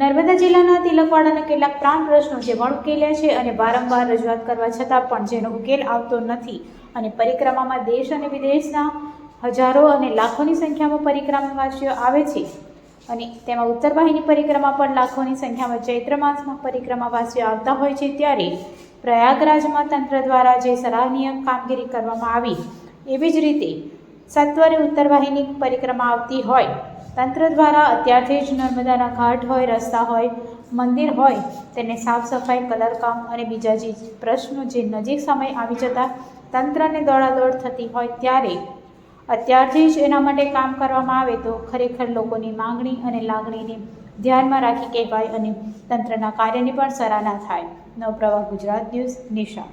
નર્મદા જિલ્લાના તિલકવાડાના કેટલાક પ્રાણ પ્રશ્નો જે વણ ઉકેલ્યા છે અને વારંવાર રજૂઆત કરવા છતાં પણ જેનો ઉકેલ આવતો નથી. અને પરિક્રમામાં દેશ અને વિદેશના હજારો અને લાખોની સંખ્યામાં પરિક્રમાવાસીઓ આવે છે. અને તેમાં ઉત્તર વાહિની પરિક્રમા પણ લાખોની સંખ્યામાં ચૈત્ર માસમાં પરિક્રમાવાસીઓ આવતા હોય છે ત્યારે પ્રયાગરાજમાં તંત્ર દ્વારા જે સરાહનીય કામગીરી કરવામાં આવી, એવી જ રીતે સત્વરે ઉત્તર વાહિની પરિક્રમા આવતી હોય તંત્ર દ્વારા અત્યારથી જ નર્મદાના ઘાટ હોય, રસ્તા હોય, મંદિર હોય, તેને સાફ સફાઈ કલરકામ અને બીજા જે પ્રશ્નો જે નજીક સમય આવી જતા તંત્રને દોડાદોડ થતી હોય ત્યારે અત્યારથી જ એના માટે કામ કરવામાં આવે તો ખરેખર લોકોની માંગણી અને લાગણીને ધ્યાનમાં રાખી કહેવાય અને તંત્રના કાર્યની પણ સરાહના થાય. નવપ્રવાહ ગુજરાત ન્યૂઝ, નિશા.